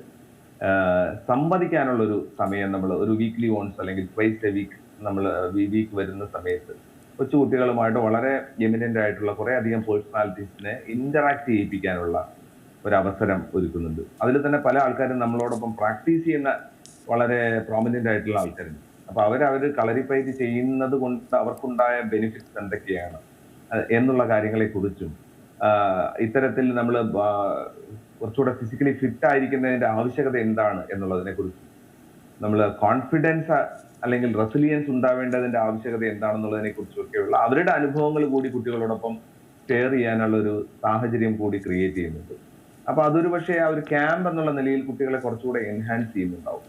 സംവദിക്കാനുള്ളൊരു സമയം നമ്മൾ ഒരു വീക്ക്ലി ഓൺസ് അല്ലെങ്കിൽ ട്വൈസ് എ വീക്ക് നമ്മൾ വീക്ക് വരുന്ന സമയത്ത് കൊച്ചു കുട്ടികളുമായിട്ട് വളരെ എമിനന്റ് ആയിട്ടുള്ള കുറേ അധികം പേഴ്സണാലിറ്റീസിനെ ഇന്ററാക്ട് ചെയ്യിപ്പിക്കാനുള്ള ഒരു അവസരം ഒരുക്കുന്നുണ്ട്. അതിൽ തന്നെ പല ആൾക്കാരും നമ്മളോടൊപ്പം പ്രാക്ടീസ് ചെയ്യുന്ന വളരെ പ്രോമിനന്റ് ആയിട്ടുള്ള ആൾക്കാരുണ്ട്. അപ്പോൾ അവർ കളരിപ്പയറ്റ് ചെയ്യുന്നത് കൊണ്ട് അവർക്കുണ്ടായ ബെനിഫിറ്റ്സ് എന്തൊക്കെയാണ്? എന്നുള്ള കാര്യങ്ങളെക്കുറിച്ചും ഇത്തരത്തിൽ നമ്മൾ കുറച്ചുകൂടെ ഫിസിക്കലി ഫിറ്റ് ആയിരിക്കുന്നതിന്റെ ആവശ്യകത എന്താണ് എന്നുള്ളതിനെ കുറിച്ചും നമ്മൾ കോൺഫിഡൻസ് അല്ലെങ്കിൽ റെസിലിയൻസ് ഉണ്ടാവേണ്ടതിന്റെ ആവശ്യകത എന്താണെന്നുള്ളതിനെ കുറിച്ചൊക്കെയുള്ള അവരുടെ അനുഭവങ്ങൾ കൂടി കുട്ടികളോടൊപ്പം ഷെയർ ചെയ്യാനുള്ള ഒരു സാഹചര്യം കൂടി ക്രിയേറ്റ് ചെയ്യുന്നുണ്ട്. അപ്പൊ അതൊരു പക്ഷേ ആ ഒരു ക്യാമ്പ് എന്നുള്ള നിലയിൽ കുട്ടികളെ കുറച്ചുകൂടെ എൻഹാൻസ് ചെയ്യുന്നുണ്ടാവും.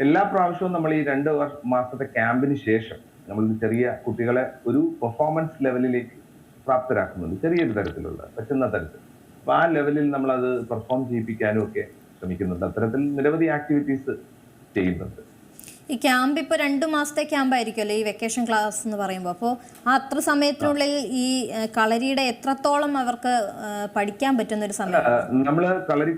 എല്ലാ പ്രാവശ്യവും നമ്മൾ ഈ രണ്ട് മാസത്തെ ക്യാമ്പിന് ശേഷം നമ്മൾ ചെറിയ കുട്ടികളെ ഒരു പെർഫോമൻസ് ലെവലിലേക്ക് പ്രാപ്തരാക്കുന്നുണ്ട്. ചെറിയൊരു തരത്തിലുള്ള പറ്റുന്ന തരത്തിൽ. അപ്പൊ ആ ലെവലിൽ നമ്മൾ അത് പെർഫോം ചെയ്യിപ്പിക്കാനും ഒക്കെ ശ്രമിക്കുന്നുണ്ട്. അത്തരത്തിൽ നിരവധി ആക്ടിവിറ്റീസ് ചെയ്യുന്നുണ്ട്. ഈ ക്യാമ്പ് ഇപ്പോൾ രണ്ട് മാസത്തെ ക്യാമ്പ് ആയിരിക്കുമല്ലോ ഈ വെക്കേഷൻ ക്ലാസ് എന്ന് പറയുമ്പോൾ. അപ്പോൾ ആ അത്ര സമയത്തിനുള്ളിൽ ഈ കളരിയുടെ എത്രത്തോളം അവർക്ക് പഠിക്കാൻ പറ്റുന്ന ഒരു സമയം? നമ്മൾ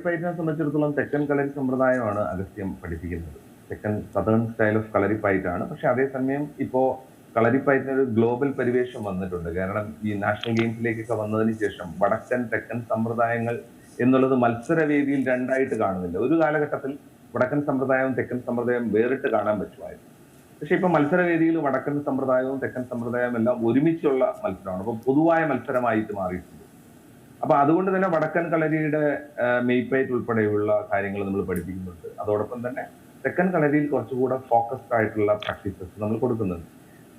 പൈറ്റിനെ സംബന്ധിച്ചിടത്തോളം തെക്കൻ കളരി സമ്പ്രദായമാണ് അഗസ്ത്യം പഠിപ്പിക്കുന്നത്. തെക്കൻ സദേൺ സ്റ്റൈൽ ഓഫ് കളരി ആണ് പക്ഷെ അതേസമയം ഇപ്പോ കളരിപ്പയറ്റിന് ഒരു ഗ്ലോബൽ പരിവേഷം വന്നിട്ടുണ്ട്. കാരണം ഈ നാഷണൽ ഗെയിംസിലേക്കൊക്കെ വന്നതിന് ശേഷം വടക്കൻ തെക്കൻ സമ്പ്രദായങ്ങൾ എന്നുള്ളത് മത്സരവേദിയിൽ രണ്ടായിട്ട് കാണുന്നില്ല ഒരു കാലഘട്ടത്തിൽ വടക്കൻ സമ്പ്രദായവും തെക്കൻ സമ്പ്രദായവും വേറിട്ട് കാണാൻ പറ്റുമായിരുന്നു. പക്ഷെ ഇപ്പൊ മത്സരവേദിയിൽ വടക്കൻ സമ്പ്രദായവും തെക്കൻ സമ്പ്രദായവും എല്ലാം ഒരുമിച്ചുള്ള മത്സരമാണ്. അപ്പൊ പൊതുവായ മത്സരമായിട്ട് മാറിയിട്ടുണ്ട്. അപ്പൊ അതുകൊണ്ട് തന്നെ വടക്കൻ കളരിയുടെ മെയ്പേറ്റ് ഉൾപ്പെടെയുള്ള കാര്യങ്ങൾ നമ്മൾ പഠിപ്പിക്കുന്നുണ്ട്. അതോടൊപ്പം തന്നെ തെക്കൻ കളരിയിൽ കുറച്ചുകൂടെ ഫോക്കസ്ഡ് ആയിട്ടുള്ള പ്രാക്ടീസസ് നമ്മൾ കൊടുക്കുന്നുണ്ട്.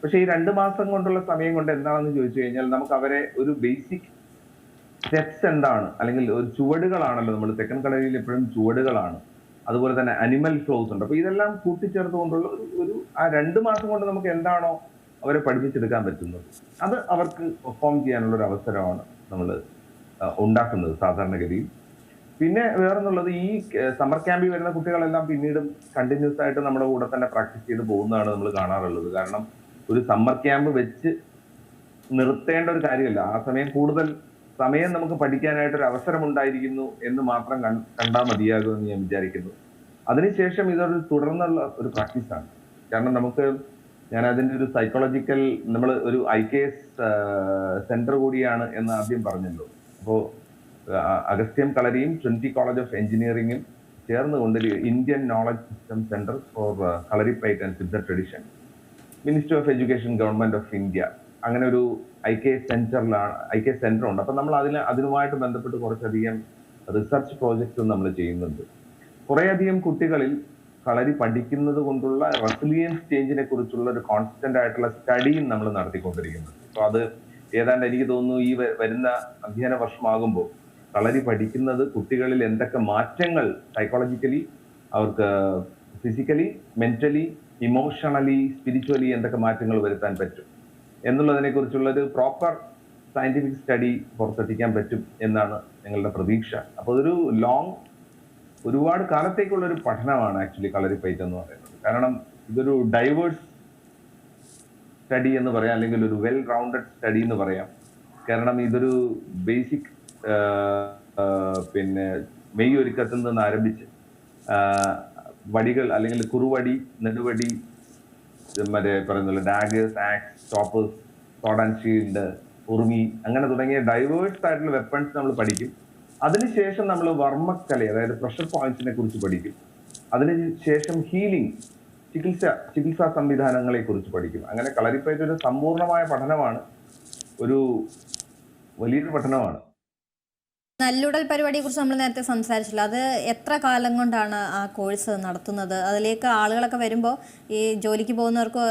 പക്ഷെ ഈ രണ്ട് മാസം കൊണ്ടുള്ള സമയം കൊണ്ട് എന്താണെന്ന് ചോദിച്ചു കഴിഞ്ഞാൽ നമുക്ക് അവരെ ഒരു ബേസിക് സ്റ്റെപ്സ് എന്താണ്? അല്ലെങ്കിൽ ഒരു ചുവടുകളാണല്ലോ നമ്മൾ തെക്കൻ കളരിയിൽ എപ്പോഴും ചുവടുകളാണ്. അതുപോലെ തന്നെ അനിമൽ ഫ്ലോസ് ഉണ്ട്. അപ്പോൾ ഇതെല്ലാം കൂട്ടിച്ചേർത്തുകൊണ്ടുള്ള ഒരു- ആ രണ്ട് മാസം കൊണ്ട് നമുക്ക് എന്താണോ അവരെ പഠിപ്പിച്ചെടുക്കാൻ പറ്റുന്നത്. അത് അവർക്ക് പെർഫോം ചെയ്യാനുള്ള ഒരു അവസരമാണ് നമ്മൾ ഉണ്ടാക്കുന്നത് സാധാരണഗതിയിൽ. പിന്നെ വേറെന്നുള്ളത് ഈ സമ്മർ ക്യാമ്പിൽ വരുന്ന കുട്ടികളെല്ലാം പിന്നീടും കണ്ടിന്യൂസ് ആയിട്ട് നമ്മുടെ കൂടെ തന്നെ പ്രാക്ടീസ് ചെയ്ത് പോകുന്നതാണ് നമ്മൾ കാണാറുള്ളത്. കാരണം ഒരു സമ്മർ ക്യാമ്പ് വെച്ച് നിർത്തേണ്ട ഒരു കാര്യമല്ല. ആ സമയം കൂടുതൽ സമയം നമുക്ക് പഠിക്കാനായിട്ട് ഒരു അവസരം ഉണ്ടായിരിക്കുന്നു എന്ന് മാത്രം കണ്ടാൽ മതിയാകുമെന്ന് ഞാൻ വിചാരിക്കുന്നു. അതിനുശേഷം ഇതൊരു തുടർന്നുള്ള ഒരു പ്രാക്ടീസാണ്. കാരണം നമുക്ക് ഞാൻ അതിന്റെ ഒരു സൈക്കോളജിക്കൽ നമ്മൾ ഒരു ഐ കെ എസ് സെന്റർ കൂടിയാണ് എന്ന് ആദ്യം പറഞ്ഞല്ലോ. അപ്പോൾ അഗസ്ത്യം കളരിയും ട്രിനിറ്റി കോളേജ് ഓഫ് എഞ്ചിനീയറിംഗും ചേർന്നുകൊണ്ട് ഒരു Indian knowledge system centre for Kalari plate and Siddha tradition minister of education government of India അങ്ങനെ ഒരു ഐ കെ എസ് സെന്ററിലാണ് ഐ കെ സെന്റർ ഉണ്ട്. അപ്പം നമ്മൾ അതിന് അതിനുമായിട്ട് ബന്ധപ്പെട്ട് കുറച്ചധികം റിസർച്ച് പ്രോജക്ട്സ് നമ്മൾ ചെയ്യുന്നുണ്ട്. കുറേയധികം കുട്ടികളിൽ കളരി പഠിക്കുന്നത് കൊണ്ടുള്ള റെസിലിയൻസ് ചേഞ്ചിനെ കുറിച്ചുള്ള ഒരു കോൺസ്റ്റന്റ് ആയിട്ടുള്ള സ്റ്റഡിയും നമ്മൾ നടത്തിക്കൊണ്ടിരിക്കുന്നത് അപ്പൊ അത് ഏതാണ്ട് എനിക്ക് തോന്നുന്നു ഈ വരുന്ന അധ്യയന വർഷമാകുമ്പോൾ കളരി പഠിക്കുന്നത് കുട്ടികളിൽ എന്തൊക്കെ മാറ്റങ്ങൾ സൈക്കോളജിക്കലി അവർക്ക് ഫിസിക്കലി മെന്റലി ഇമോഷണലി സ്പിരിച്വലി എന്തൊക്കെ മാറ്റങ്ങൾ വരുത്താൻ പറ്റും എന്നുള്ളതിനെ കുറിച്ചുള്ള ഒരു പ്രോപ്പർ സയന്റിഫിക് സ്റ്റഡി പുറത്തെത്തിക്കാൻ പറ്റും എന്നാണ് ഞങ്ങളുടെ പ്രതീക്ഷ. അപ്പോൾ അതൊരു ലോങ് ഒരുപാട് കാലത്തേക്കുള്ള ഒരു പഠനമാണ് ആക്ച്വലി കളരിപ്പയറ്റ് എന്ന് പറയുന്നത്. കാരണം ഇതൊരു ഡൈവേഴ്സ് സ്റ്റഡി എന്ന് പറയാം അല്ലെങ്കിൽ ഒരു വെൽ റൗണ്ടഡ് സ്റ്റഡി എന്ന് പറയാം. കാരണം ഇതൊരു ബേസിക് പിന്നെ മെയ് ഒരുക്കത്തിൽ നിന്ന് ആരംഭിച്ച് വടികൾ അല്ലെങ്കിൽ കുറുവടി നെടുവടി മറ്റേ പറയുന്നില്ല daggers axe stoppers and shield ഉറുമി അങ്ങനെ തുടങ്ങിയ ഡൈവേഴ്സ് ആയിട്ടുള്ള വെപ്പൺസ് നമ്മൾ പഠിക്കും. അതിനുശേഷം നമ്മൾ വർമ്മക്കല അതായത് പ്രഷർ പോയിന്റ്സിനെ കുറിച്ച് പഠിക്കും. അതിനുശേഷം ഹീലിംഗ് ചികിത്സ ചികിത്സാ സംവിധാനങ്ങളെ കുറിച്ച് പഠിക്കും. അങ്ങനെ കളരിപ്പയറ്റ് ഒരു സമ്പൂർണമായ പഠനമാണ്. ഒരു വലിയൊരു പഠനമാണ്. നല്ലുടൽ പരിപാടിയെ കുറിച്ച് നമ്മൾ നേരത്തെ സംസാരിച്ചില്ല. അത് എത്ര കാലം കൊണ്ടാണ് ആ കോഴ്സ് നടത്തുന്നത്? അതിലേക്ക് ആളുകളൊക്കെ വരുമ്പോൾ ഈ ജോലിക്ക് പോകുന്നവർക്ക്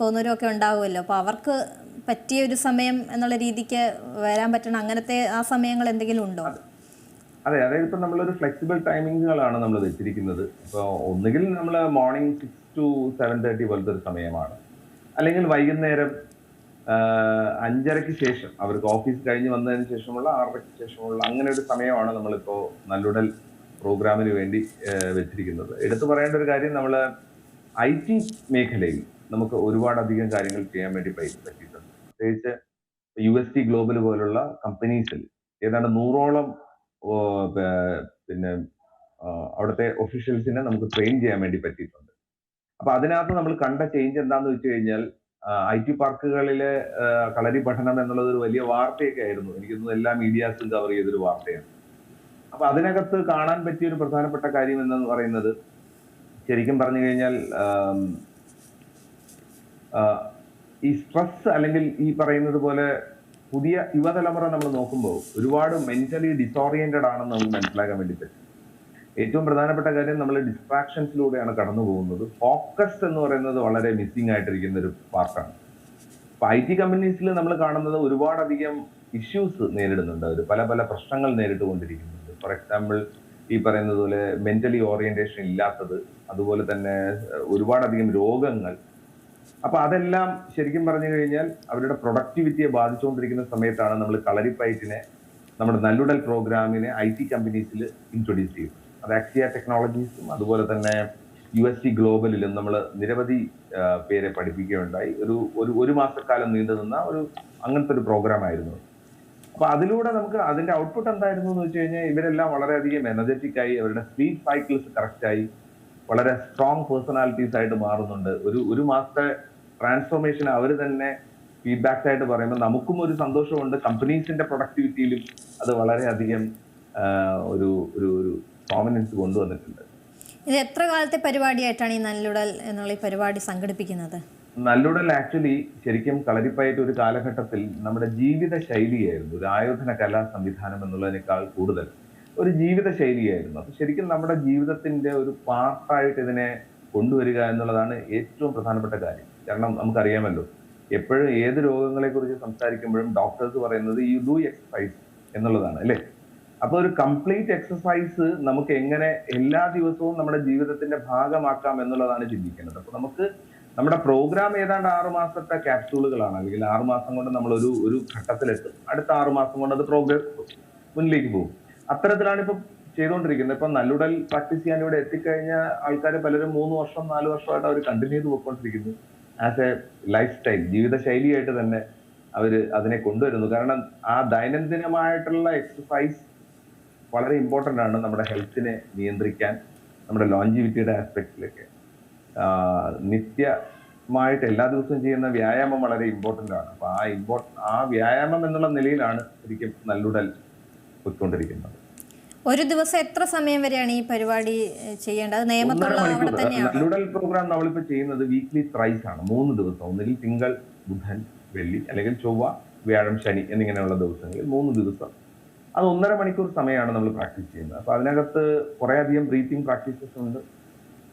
പോകുന്നവരും ഒക്കെ ഉണ്ടാവുമല്ലോ. അപ്പോൾ അവർക്ക് പറ്റിയ ഒരു സമയം എന്നുള്ള രീതിക്ക് വരാൻ പറ്റണം അങ്ങനത്തെ ആ സമയങ്ങൾ എന്തെങ്കിലും ഉണ്ടോ? അതെ അതായത് ഇപ്പം നമ്മളൊരു ഫ്ലെക്സിബിൾ ടൈമിങ്ങുകളാണ് നമ്മൾ വെച്ചിരിക്കുന്നത്. ഇപ്പോൾ ഒന്നുകിൽ നമ്മൾ morning six to seven thirty പോലത്തെ ഒരു സമയമാണ്. അല്ലെങ്കിൽ വൈകുന്നേരം അഞ്ചരയ്ക്ക് ശേഷം അവർക്ക് ഓഫീസ് കഴിഞ്ഞ് വന്നതിന് ശേഷമുള്ള ആറരയ്ക്ക് ശേഷമുള്ള അങ്ങനെ ഒരു സമയമാണ് നമ്മളിപ്പോൾ നല്ലുടൽ പ്രോഗ്രാമിന് വേണ്ടി വെച്ചിരിക്കുന്നത്. എടുത്തു പറയേണ്ട ഒരു കാര്യം നമ്മൾ ഐ ടി മേഖലയിൽ നമുക്ക് ഒരുപാടധികം കാര്യങ്ങൾ ചെയ്യാൻ വേണ്ടി പറ്റി- പറ്റിയിട്ടുണ്ട്. പ്രത്യേകിച്ച് യു എസ് ടി ഗ്ലോബൽ പോലുള്ള കമ്പനീസിൽ ഏതാണ്ട് നൂറോളം പിന്നെ അവിടുത്തെ ഒഫീഷ്യൽസിനെ നമുക്ക് ട്രെയിൻ ചെയ്യാൻ വേണ്ടി പറ്റിയിട്ടുണ്ട്. അപ്പൊ അതിനകത്ത് നമ്മൾ കണ്ട ചേഞ്ച് എന്താന്ന് വെച്ച് കഴിഞ്ഞാൽ ഐ ടി പാർക്കുകളിലെ കളരി പഠനം എന്നുള്ളത് ഒരു വലിയ വാർത്തയൊക്കെ ആയിരുന്നു. എനിക്കൊന്നും എല്ലാ മീഡിയാസും കവർ ചെയ്തൊരു വാർത്തയാണ്. അപ്പൊ അതിനകത്ത് കാണാൻ പറ്റിയ ഒരു പ്രധാനപ്പെട്ട കാര്യം എന്ന് പറയുന്നത് ശരിക്കും പറഞ്ഞു കഴിഞ്ഞാൽ ഈ സ്ട്രെസ് അല്ലെങ്കിൽ ഈ പറയുന്നത് പോലെ പുതിയ യുവതലമുറ നമ്മൾ നോക്കുമ്പോൾ ഒരുപാട് മെന്റലി ഡിസോറിയന്റഡ് ആണെന്ന് നമുക്ക് മനസ്സിലാക്കാൻ വേണ്ടി പറ്റും ഏറ്റവും പ്രധാനപ്പെട്ട കാര്യം നമ്മൾ ഡിസ്ട്രാക്ഷൻസിലൂടെയാണ് കടന്നു പോകുന്നത്. ഫോക്കസ്ഡ് എന്ന് പറയുന്നത് വളരെ മിസ്സിംഗ് ആയിട്ടിരിക്കുന്ന ഒരു പാർട്ടാണ് അപ്പൊ ഐ ടി കമ്പനീസിൽ നമ്മൾ കാണുന്നത് ഒരുപാടധികം ഇഷ്യൂസ് നേരിടുന്നുണ്ട്. അവർ പല പല പ്രശ്നങ്ങൾ നേരിട്ടുകൊണ്ടിരിക്കുന്നുണ്ട്. ഫോർ എക്സാമ്പിൾ ഈ പറയുന്നത് പോലെ മെന്റലി ഓറിയന്റേഷൻ ഇല്ലാത്തത് അതുപോലെ തന്നെ ഒരുപാടധികം രോഗങ്ങൾ അപ്പൊ അതെല്ലാം ശരിക്കും പറഞ്ഞു കഴിഞ്ഞാൽ അവരുടെ പ്രൊഡക്ടിവിറ്റിയെ ബാധിച്ചുകൊണ്ടിരിക്കുന്ന സമയത്താണ് നമ്മൾ കളരിപ്പയറ്റിനെ നമ്മുടെ നല്ലുടൽ പ്രോഗ്രാമിനെ ഐ ടി കമ്പനീസിൽ ഇൻട്രൊഡ്യൂസ് ചെയ്തു അത് ആക്സിയ ടെക്നോളജീസും അതുപോലെ തന്നെ യു എസ് സി ഗ്ലോബലിലും നമ്മൾ നിരവധി പേരെ പഠിപ്പിക്കുകയുണ്ടായി. ഒരു ഒരു ഒരു മാസക്കാലം നീണ്ടു നിന്ന ഒരു അങ്ങനത്തെ ഒരു പ്രോഗ്രാം ആയിരുന്നു അപ്പൊ അതിലൂടെ നമുക്ക് അതിന്റെ ഔട്ട്പുട്ട് എന്തായിരുന്നു എന്ന് വെച്ച് കഴിഞ്ഞാൽ ഇവരെല്ലാം വളരെയധികം എനർജറ്റിക് ആയി അവരുടെ സ്പീഡ് സൈക്കിൾസ് കറക്റ്റായി വളരെ സ്ട്രോങ് പേഴ്സണാലിറ്റീസ് ആയിട്ട് മാറുന്നുണ്ട്. ഒരു ഒരു മാസത്തെ ട്രാൻസ്ഫോർമേഷൻ അവർ തന്നെ ഫീഡ്ബാക്സ് ആയിട്ട് പറയുമ്പോൾ നമുക്കും ഒരു സന്തോഷമുണ്ട്. കമ്പനീസിന്റെ പ്രൊഡക്ടിവിറ്റിയിലും അത് വളരെയധികം ഒരു ഒരു ഒരു പ്രോമിനൻസ് കൊണ്ടുവന്നിട്ടുണ്ട്. ഇത് എത്ര കാലത്തെ പരിപാടിയായിട്ടാണ് ഈ നല്ലുടൽ എന്നുള്ള ഈ പരിപാടി സംഘടിപ്പിക്കുന്നത്? നല്ലുടൽ ആക്ച്വലി ശരിക്കും കളരിപ്പയറ്റ് ഒരു കാലഘട്ടത്തിൽ നമ്മുടെ ജീവിത ശൈലിയായിരുന്നു ഒരു ആയോധന കലാ സംവിധാനം എന്നുള്ളതിനേക്കാൾ കൂടുതൽ. ഒരു ജീവിത ശൈലിയായിരുന്നു അപ്പൊ ശരിക്കും നമ്മുടെ ജീവിതത്തിന്റെ ഒരു പാർട്ടായിട്ട് ഇതിനെ കൊണ്ടുവരിക എന്നുള്ളതാണ് ഏറ്റവും പ്രധാനപ്പെട്ട കാര്യം. കാരണം നമുക്കറിയാമല്ലോ എപ്പോഴും ഏത് രോഗങ്ങളെ കുറിച്ച് സംസാരിക്കുമ്പോഴും ഡോക്ടേഴ്സ് പറയുന്നത് യു ഡു എക്സസൈസ് എന്നുള്ളതാണ് അല്ലേ? അപ്പോൾ ഒരു കംപ്ലീറ്റ് എക്സസൈസ് നമുക്ക് എങ്ങനെ എല്ലാ ദിവസവും നമ്മുടെ ജീവിതത്തിന്റെ ഭാഗമാക്കാം എന്നുള്ളതാണ് ചിന്തിക്കുന്നത് അപ്പോൾ നമുക്ക് നമ്മുടെ പ്രോഗ്രാം ഏതാണ്ട് ആറു മാസത്തെ ക്യാപ്സൂളുകളാണ് അല്ലെങ്കിൽ ആറു മാസം കൊണ്ട് നമ്മൾ ഒരു ഒരു ഘട്ടത്തിലെത്തും. അടുത്ത ആറു മാസം കൊണ്ട് അത് പ്രോഗ്രസ് മുന്നിലേക്ക് പോകും. അത്തരത്തിലാണ് ഇപ്പൊ ചെയ്തുകൊണ്ടിരിക്കുന്നത്. ഇപ്പൊ നല്ലുടൽ പ്രാക്ടീസ് ചെയ്യാൻ ഇവിടെ എത്തിക്കഴിഞ്ഞ ആൾക്കാർ പലരും മൂന്ന് വർഷം നാല് വർഷമായിട്ട് അവർ കണ്ടിന്യൂ ചെയ്ത് പോയിക്കൊണ്ടിരിക്കുന്നു. ആസ് എ ലൈഫ് സ്റ്റൈൽ ജീവിതശൈലിയായിട്ട് തന്നെ അവർ അതിനെ കൊണ്ടുവരുന്നു. കാരണം ആ ദൈനംദിനമായിട്ടുള്ള എക്സസൈസ് വളരെ ഇമ്പോർട്ടന്റ് ആണ് നമ്മുടെ ഹെൽത്തിനെ നിയന്ത്രിക്കാൻ നമ്മുടെ ലോഞ്ചിവിറ്റിയുടെ ആസ്പെക്റ്റിലൊക്കെ നിത്യമായിട്ട് എല്ലാ ദിവസവും ചെയ്യുന്ന വ്യായാമം വളരെ ഇമ്പോർട്ടന്റ് ആണ്. അപ്പോൾ ആ ഇമ്പോർ ആ വ്യായാമം എന്നുള്ള നിലയിലാണ് ശരിക്കും നല്ലുടൽ പോയിക്കൊണ്ടിരിക്കുന്നത്. ഒരു ദിവസം എത്ര സമയം വരെയാണ് ഈ പരിപാടി ചെയ്യേണ്ടത്? നിയമത്തുള്ള അവിടെ തന്നെയാണ്? പ്രോഗ്രാം നമ്മളിപ്പോ ചെയ്യുന്നത് വീക്ക്ലി ത്രൈസ് ആണ്. മൂന്ന് ദിവസം. ഒന്നിൽ തിങ്കൾ ബുധൻ വെള്ളി അല്ലെങ്കിൽ ചൊവ്വ വ്യാഴം ശനി എന്നിങ്ങനെയുള്ള ദിവസങ്ങളിൽ മൂന്ന് ദിവസം. അത് ഒന്നര മണിക്കൂർ സമയമാണ് നമ്മൾ പ്രാക്ടീസ് ചെയ്യുന്നത്. അപ്പൊ അതിനകത്ത് കുറെ അധികം ബ്രീത്തിങ് പ്രാക്ടീസസ് ഉണ്ട്.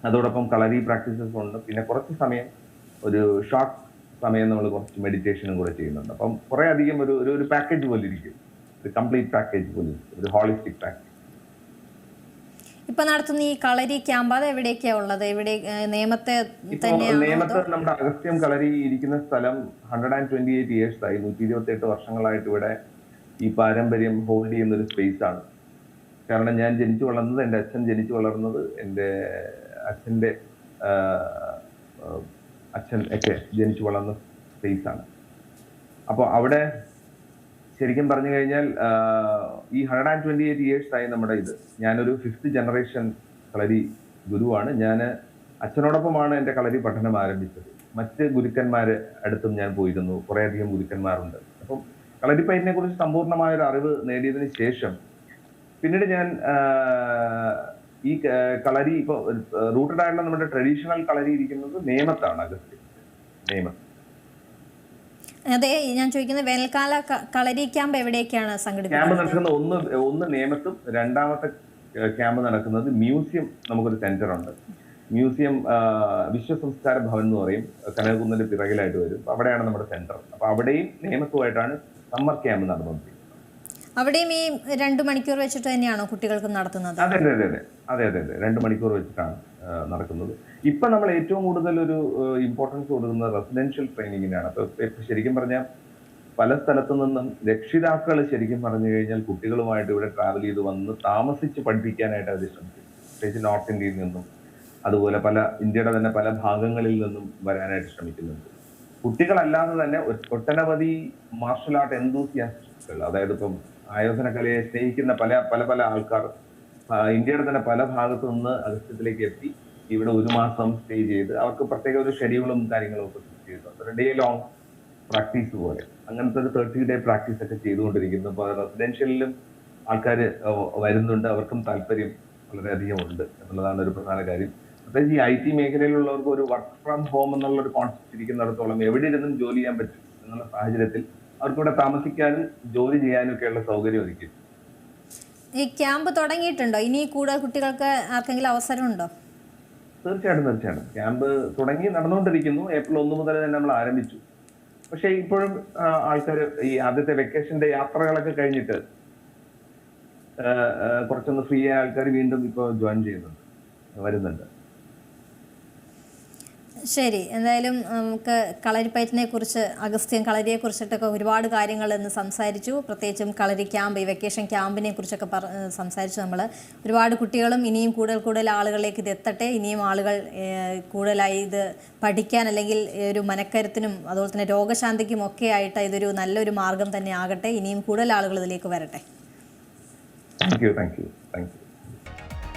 അതോടൊപ്പം കളരി പ്രാക്ടീസസ് ഉണ്ട്. പിന്നെ കുറച്ച് സമയം ഒരു ഷോർട്ട് സമയം നമ്മൾ കുറച്ച് മെഡിറ്റേഷനും കൂടെ ചെയ്യുന്നുണ്ട്. അപ്പം കുറെ അധികം ഒരു ഒരു- പാക്കേജ് പോലെ ഇരിക്കും. ഒരു കംപ്ലീറ്റ് പാക്കേജ് പോലെ. ഒരു ഹോളിസ്റ്റിക് പാക്കേജ് ഇപ്പൊ നടത്തുന്ന ഈ കളരി ക്യാമ്പ് അത് എവിടെയൊക്കെയാ ഉള്ളത്? എവിടെ നിയമത്തെ നിയമത്തെ നമ്മുടെ അഗസ്ത്യം കളരി ഇരിക്കുന്ന സ്ഥലം hundred and twenty eight years ആയി. നൂറ്റി ഇരുപത്തി എട്ട് വർഷങ്ങളായിട്ട് ഇവിടെ ഈ പാരമ്പര്യം ഹോൾഡ് ചെയ്യുന്ന ഒരു സ്പേസ് ആണ്. കാരണം ഞാൻ ജനിച്ചു വളർന്നത് എന്റെ അച്ഛൻ ജനിച്ചു വളർന്നത് എന്റെ അച്ഛന്റെ അച്ഛൻ ഒക്കെ ജനിച്ചു വളർന്ന സ്പേസ് ആണ്. അപ്പോൾ അവിടെ ശരിക്കും പറഞ്ഞു കഴിഞ്ഞാൽ ഈ hundred and twenty eight years ആയി നമ്മുടെ ഇത്. ഞാനൊരു ഫിഫ്ത്ത് ജനറേഷൻ കളരി ഗുരുവാണ്. ഞാൻ അച്ഛനോടൊപ്പമാണ് എന്റെ കളരി പഠനം ആരംഭിച്ചത്. മറ്റ് ഗുരുക്കന്മാർ അടുത്തും ഞാൻ പോയിരുന്നു. കുറേയധികം ഗുരുക്കന്മാരുണ്ട്. അപ്പം കളരിപ്പയറ്റിനെ കുറിച്ച് സമ്പൂർണമായ ഒരു അറിവ് നേടിയതിന് ശേഷം പിന്നീട് ഞാൻ ഈ കളരി ഇപ്പോൾ റൂട്ടഡ് ആയിട്ടുള്ള നമ്മുടെ ട്രഡീഷണൽ കളരി ഇരിക്കുന്നത് നേമത്താണ് അഗസ്റ്റ് നേമത്ത്. അതെ ഞാൻ ചോദിക്കുന്നത് വേനൽക്കാല കളരി ക്യാമ്പ് സംഘടിപ്പിക്കുന്നത്? ക്യാമ്പ് നടക്കുന്ന ഒന്ന് ഒന്ന് നിയമത്തും രണ്ടാമത്തെ ക്യാമ്പ് നടക്കുന്നത് മ്യൂസിയം നമുക്കൊരു സെന്റർ ഉണ്ട് മ്യൂസിയം വിശ്വ വിശ്വസംസ്കാര ഭവൻ എന്ന് പറയും. കനകകുന്നിന്റെ പിറകിലായിട്ട് വരും. അവിടെയാണ് നമ്മുടെ സെന്റർ. അപ്പൊ അവിടെയും നിയമത്തുമായിട്ടാണ് സമ്മർ ക്യാമ്പ് നടന്നുകൊണ്ടിരിക്കുന്നത്. അവിടെയും ഈ രണ്ടു മണിക്കൂർ വെച്ചിട്ട് തന്നെയാണോ കുട്ടികൾക്ക് നടത്തുന്നത്? അതെ അതെ അതെ. അതെ അതെ അതെ. രണ്ടു മണിക്കൂർ വെച്ചിട്ടാണ്. നടക്കുന്നത്. ഇപ്പൊ നമ്മൾ ഏറ്റവും കൂടുതൽ ഒരു ഇമ്പോർട്ടൻസ് കൊടുക്കുന്നത് റെസിഡൻഷ്യൽ ട്രെയിനിങ്ങിനാണ് അപ്പൊ ശരിക്കും പറഞ്ഞാൽ പല സ്ഥലത്തു നിന്നും രക്ഷിതാക്കൾ ശരിക്കും പറഞ്ഞു കഴിഞ്ഞാൽ കുട്ടികളുമായിട്ട് ഇവിടെ ട്രാവൽ ചെയ്ത് വന്ന് താമസിച്ച് പഠിപ്പിക്കാനായിട്ട് അവർ ശ്രമിക്കും. പ്രത്യേകിച്ച് നോർത്ത് ഇന്ത്യയിൽ നിന്നും അതുപോലെ പല ഇന്ത്യയുടെ തന്നെ പല ഭാഗങ്ങളിൽ നിന്നും വരാനായിട്ട് ശ്രമിക്കുന്നുണ്ട്. കുട്ടികളല്ലാതെ തന്നെ ഒട്ടനവധി മാർഷൽ ആർട്ട് എന്തൂസിയാസ്റ്റുകൾ അതായത് ഇപ്പം ആയോധന കലയെ സ്നേഹിക്കുന്ന പല പല പല ആൾക്കാർ ഇന്ത്യയുടെ തന്നെ പല ഭാഗത്തു നിന്ന് അഗസ്റ്റത്തിലേക്ക് എത്തി. ഇവിടെ ഒരു മാസം സ്റ്റേ ചെയ്ത് അവർക്ക് പ്രത്യേക ഒരു ഷെഡ്യൂളും കാര്യങ്ങളും ഒക്കെ ഫിക്സ് ചെയ്തിട്ടുണ്ട്. ഒരു ഡേ ലോങ് പ്രാക്ടീസ് പോലെ. അങ്ങനത്തെ ഒരു തേർട്ടി ഡേ പ്രാക്ടീസ് ഒക്കെ ചെയ്തുകൊണ്ടിരിക്കുന്നു. അപ്പോൾ റെസിഡൻഷ്യലിലും ആൾക്കാർ വരുന്നുണ്ട്. അവർക്കും താല്പര്യം വളരെയധികം ഉണ്ട് എന്നുള്ളതാണ് ഒരു പ്രധാന കാര്യം. പ്രത്യേകിച്ച് ഈ ഐ ടി മേഖലയിലുള്ളവർക്ക് ഒരു വർക്ക് ഫ്രം ഹോം എന്നുള്ള ഒരു കോൺസെപ്റ്റ് ഇരിക്കുന്നിടത്തോളം എവിടെ ഇരുന്നും ജോലി ചെയ്യാൻ പറ്റും എന്നുള്ള സാഹചര്യത്തിൽ അവർക്കിവിടെ താമസിക്കാനും ജോലി ചെയ്യാനും ഒക്കെയുള്ള സൗകര്യം ഒരുക്കും. ഈ ക്യാമ്പ് തുടങ്ങിയിട്ടുണ്ടോ? ഇനി കൂടുതൽ കുട്ടികൾക്ക് ആർക്കെങ്കിലും അവസരമുണ്ടോ? തീർച്ചയായിട്ടും തീർച്ചയായിട്ടും. ക്യാമ്പ് തുടങ്ങി നടന്നുകൊണ്ടിരിക്കുന്നു. ഏപ്രിൽ ഒന്ന് മുതൽ തന്നെ നമ്മൾ ആരംഭിച്ചു. പക്ഷേ ഇപ്പോഴും ആൾക്കാർ ഈ ആദ്യത്തെ വെക്കേഷന്റെ യാത്രകളൊക്കെ കഴിഞ്ഞിട്ട് കുറച്ചൊന്ന് ഫ്രീ ആയ ആൾക്കാർ വീണ്ടും ഇപ്പോൾ ജോയിൻ ചെയ്യുന്നുണ്ട് വരുന്നുണ്ട്. ശരി. എന്തായാലും നമുക്ക് കളരിപ്പയറ്റിനെ കുറിച്ച് അഗസ്ത്യൻ കളരിയെ കുറിച്ചിട്ടൊക്കെ ഒരുപാട് കാര്യങ്ങൾ ഇന്ന് സംസാരിച്ചു. പ്രത്യേകിച്ചും കളരി ക്യാമ്പ് ഈ വെക്കേഷൻ ക്യാമ്പിനെ കുറിച്ചൊക്കെ പറ സംസാരിച്ചു നമ്മൾ ഒരുപാട് കുട്ടികളും ഇനിയും കൂടുതൽ കൂടുതൽ ആളുകളിലേക്ക് ഇത് എത്തട്ടെ. ഇനിയും ആളുകൾ കൂടുതലായി ഇത് പഠിക്കാൻ അല്ലെങ്കിൽ ഒരു മനക്കരുത്തിനും അതുപോലെ തന്നെ രോഗശാന്തിക്കും ഒക്കെ ആയിട്ട് ഇതൊരു നല്ലൊരു മാർഗം തന്നെ ആകട്ടെ. ഇനിയും കൂടുതൽ ആളുകൾ ഇതിലേക്ക് വരട്ടെ. Thank you thank you thank you